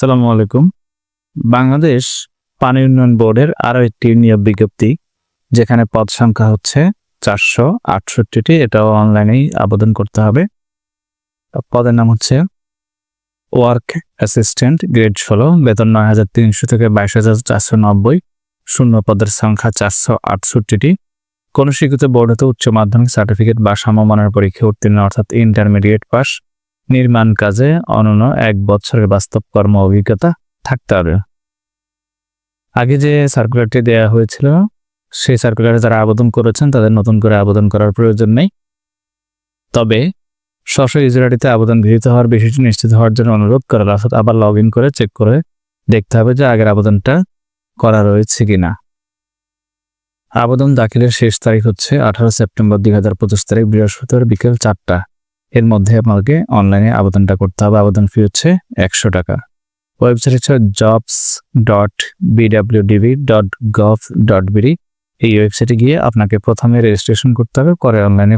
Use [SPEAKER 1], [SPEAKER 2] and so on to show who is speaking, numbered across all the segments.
[SPEAKER 1] আসসালামু আলাইকুম। বাংলাদেশ পানি উন্নয়ন বোর্ডের আরও একটি নিয়োগ বিজ্ঞপ্তি, যেখানে পদ সংখ্যা হচ্ছে চারশো আটষট্টিটি। এটাও অনলাইনেই আবেদন করতে হবে। পদের নাম হচ্ছে ওয়ার্ক অ্যাসিস্ট্যান্ট গ্রেড ষোলো, বেতন নয় হাজার তিনশো থেকে বাইশ হাজার চারশো নব্বই। শূন্য পদের সংখ্যা চারশো আটষট্টিটি। কোন শিক্ষিত বোর্ড হতে উচ্চ মাধ্যমিক সার্টিফিকেট বা সমমানের পরীক্ষা উত্তীর্ণ, অর্থাৎ ইন্টারমিডিয়েট পাস। নির্মাণ কাজে অনন্য এক বছরের বাস্তব কর্ম অভিজ্ঞতা থাকতে হবে। আগে যে সার্কুলারটি দেওয়া হয়েছিল, সেই সার্কুলারে যারা আবেদন করেছেন, তাদের নতুন করে আবেদন করার প্রয়োজন নেই। তবে স্ব ইউজারিতে আবেদন গৃহীত হওয়ার বিষয়টি নিশ্চিত হওয়ার জন্য অনুরোধ করা অর্থাৎ আবার লগ করে চেক করে দেখতে হবে যে আগের আবেদনটা করা রয়েছে কিনা। আবেদন দাখিলের শেষ তারিখ হচ্ছে আঠারো সেপ্টেম্বর দুই হাজার পঁচিশ তারিখ, বৃহস্পতিবার বিকেল চারটা। এর মধ্যে আপনাকে অনলাইনে আবেদনটা করতে হবে। আবেদন ফি হচ্ছে একশো টাকা। ওয়েবসাইট হচ্ছে jobs dot BWDB dot gov dot BD এই ওয়েবসাইটে গিয়ে আপনাকে প্রথমে রেজিস্ট্রেশন করতে হবে, পরে অনলাইনে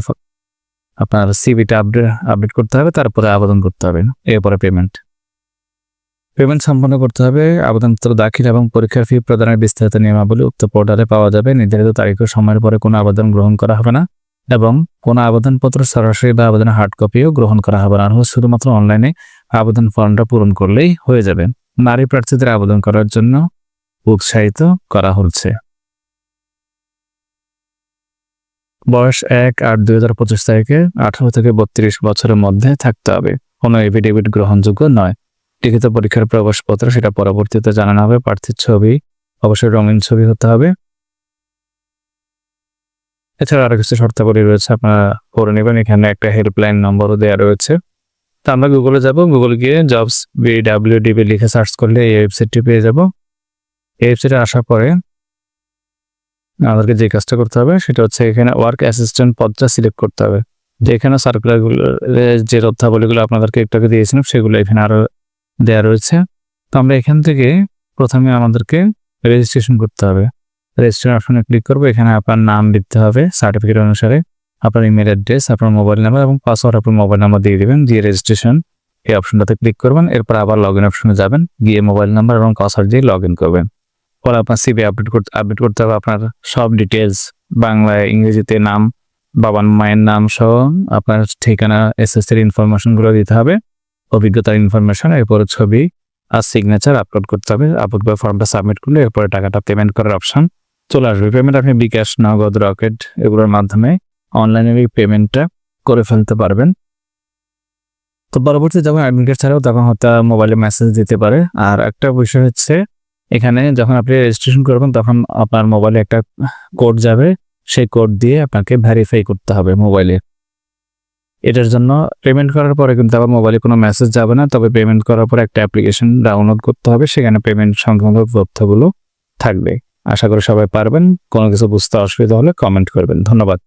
[SPEAKER 1] আপনার সিভিটা আপডেট আপডেট করতে হবে, তারপরে আবেদন করতে হবে। এরপরে পেমেন্ট পেমেন্ট সম্পন্ন করতে হবে। আবেদনপত্র দাখিল এবং পরীক্ষার ফি প্রদানের বিস্তারিত নিয়মাবলী উক্ত পোর্টালে পাওয়া যাবে। নির্ধারিত তারিখ ও সময়ের পরে কোনো আবেদন গ্রহণ করা হবে না। এবং কোনো আবেদনপত্র সরাসরি বা আবেদনের হার্ড কপিও গ্রহণ করা হবে না। শুধুমাত্র অনলাইনে আবেদন ফর্মটা পূরণ করলেই হয়ে যাবে। নারী প্রার্থীদের আবেদন করার জন্য উৎসাহিত করা হচ্ছে। বয়স এক আট দুই হাজার পঁচিশ তারিখে আঠারো থেকে বত্রিশ বছরের মধ্যে থাকতে হবে। কোনো এফিডেভিট গ্রহণযোগ্য নয়। লিখিত পরীক্ষার প্রবেশপত্র সেটা পরবর্তীতে জানানো হবে। প্রার্থীর ছবি, অবশ্যই রঙিন ছবি হতে হবে। এছাড়া আরও কিছু শর্তাবলী রয়েছে, আপনারা পড়ে নেবেন। এখানে একটা হেল্পলাইন নম্বরও দেওয়া রয়েছে। তো আমরা গুগলে যাব। গুগল গিয়ে জবস বি ডাব্লিউ ডিবি লিখে সার্চ করলে এই ওয়েবসাইটটি পেয়ে যাব। এই ওয়েবসাইটে আসার পরে আমাদেরকে যে কাজটা করতে হবে, সেটা হচ্ছে এখানে ওয়ার্ক অ্যাসিস্ট্যান্ট পদটা সিলেক্ট করতে হবে। যেখানে সার্কুলারগুলো যে তথ্যাবলীগুলো আপনাদেরকে একটু আগে দিয়েছিলাম, সেগুলো এখানে আরও দেওয়া রয়েছে। তো আমরা এখান থেকে প্রথমে আমাদেরকে রেজিস্ট্রেশন করতে হবে। রেজিস্ট্রেশন অপশনে ক্লিক করব। এখানে আপনার নাম দিতে হবে সার্টিফিকেট অনুসারে। আপনার ইমেল অ্যাড্রেস আপনার মোবাইল নাম্বার এবং পাসওয়ার্ড আপনার মোবাইল নাম্বার দিয়ে দিবেন। দিয়ে রেজিস্ট্রেশন এই অপশনটাতে ক্লিক করবেন। এরপর আবার লগ ইন অপশনে যাবেন। গিয়ে মোবাইল নাম্বার এবং পাসওয়ার্ড দিয়ে লগ ইন করবেন। পরে আপনার সিবি আপডেট করতে আপডেট করতে হবে আপনার সব ডিটেলস বাংলায়, ইংরেজিতে নাম, বাবার মায়ের নাম সহ আপনার ঠিকানা এসএসসির ইনফরমেশনগুলো দিতে হবে। অভিজ্ঞতার ইনফরমেশন এরপরে ছবি আর সিগনেচার আপলোড করতে হবে। আপলোড করে ফর্মটা সাবমিট করলে এরপরে টাকাটা পেমেন্ট করার অপশন চলে আসবে। পেমেন্ট আপনি বিকাশ, নগদ, রকেট এগুলোর মাধ্যমে অনলাইনে এই পেমেন্টটা করে ফেলতে পারবেন। তো পরবর্তী যখন অ্যাডমিট কার্ড ছাড়াও তখন হয়তো মোবাইলে মেসেজ দিতে পারে। আর একটা বিষয় হচ্ছে, এখানে যখন আপনি রেজিস্ট্রেশন করবেন তখন আপনার মোবাইলে একটা কোড যাবে। সেই কোড দিয়ে আপনাকে ভেরিফাই করতে হবে মোবাইলে এটার জন্য পেমেন্ট করার পরে কিন্তু আবার মোবাইলে কোনো মেসেজ যাবে না। তবে পেমেন্ট করার পরে একটা অ্যাপ্লিকেশন ডাউনলোড করতে হবে। সেখানে পেমেন্ট সংক্রান্ত তথ্যগুলো থাকবে। আশা করি সবাই পারবেন। কোনো কিছু বুঝতে অসুবিধা হলে কমেন্ট করবেন। ধন্যবাদ।